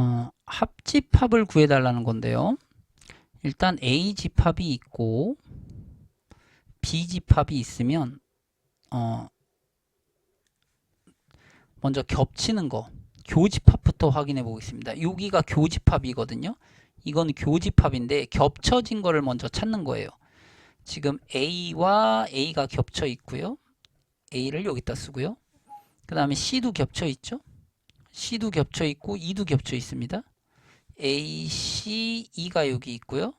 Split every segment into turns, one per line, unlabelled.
어, 합집합을 구해달라는 건데요. 일단 A 집합이 있고 B 집합이 있으면 어, 먼저 겹치는 거 교집합부터 확인해 보겠습니다. 여기가 교집합이거든요. 이건 교집합인데 겹쳐진 거를 먼저 찾는 거예요. 지금 A와 A가 겹쳐 있고요. A를 여기다 쓰고요. 그 다음에 C도 겹쳐 있죠. C도 겹쳐 있고 E도 겹쳐 있습니다. A, C, E가 여기 있고요.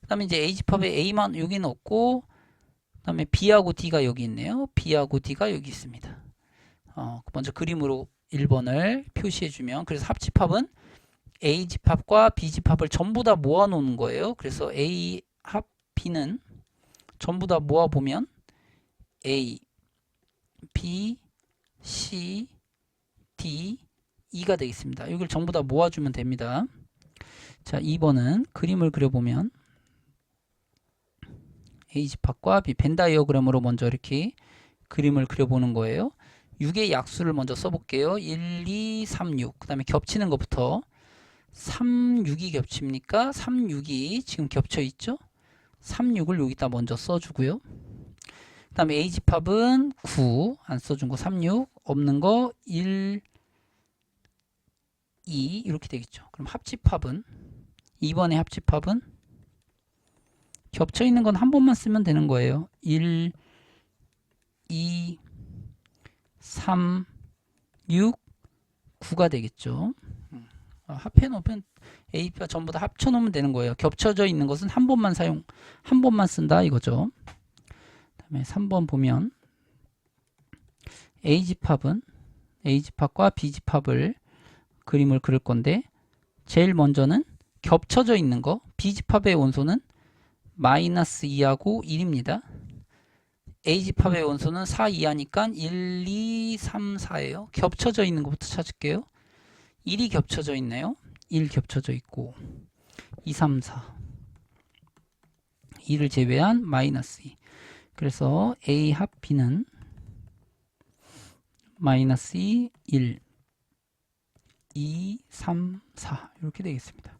그 다음에 이제 집합에 A만 여기는 없고 그 다음에 B하고 D가 여기 있네요. B하고 D가 여기 있습니다. 어, 먼저 그림으로 1번을 표시해 주면 그래서 합집합은 A 집합과 B 집합을 전부 다 모아 놓는 거예요. 그래서 A 합 B는 전부 다 모아 보면 A, B, C, D, E가 되겠습니다. 이걸 전부 다 모아주면 됩니다. 자, 2번은 그림을 그려보면 A 집합과 B 벤 다이어그램으로 먼저 이렇게 그림을 그려보는 거예요. 6의 약수를 먼저 써볼게요. 1, 2, 3, 6. 그 다음에 겹치는 것부터 3, 6이 겹칩니까? 3, 6이 지금 겹쳐 있죠? 3, 6을 여기다 먼저 써주고요. 그 다음에 A 집합은 9, 안 써준 거 3, 6, 없는 거 1, 2 이렇게 되겠죠. 그럼 합집합은 2번의 합집합은 겹쳐 있는 건 한 번만 쓰면 되는 거예요. 1, 2, 3, 6, 9가 되겠죠. 어, 합해 놓으면 A, B가 전부 다 합쳐 놓으면 되는 거예요. 겹쳐져 있는 것은 한 번만 사용, 한 번만 쓴다 이거죠. 그다음에 3번 보면 A 집합은 A 집합과 B 집합을 그림을 그릴 건데 제일 먼저는 겹쳐져 있는 거 B 집합의 원소는 마이너스 2하고 1입니다. A 집합의 원소는 4 이하니까 1, 2, 3, 4예요. 겹쳐져 있는 것부터 찾을게요. 1이 겹쳐져 있네요. 1 겹쳐져 있고 2, 3, 4 2를 제외한 마이너스 2 그래서 A 합 B는 마이너스 2, 1 2, 3, 4 이렇게 되겠습니다.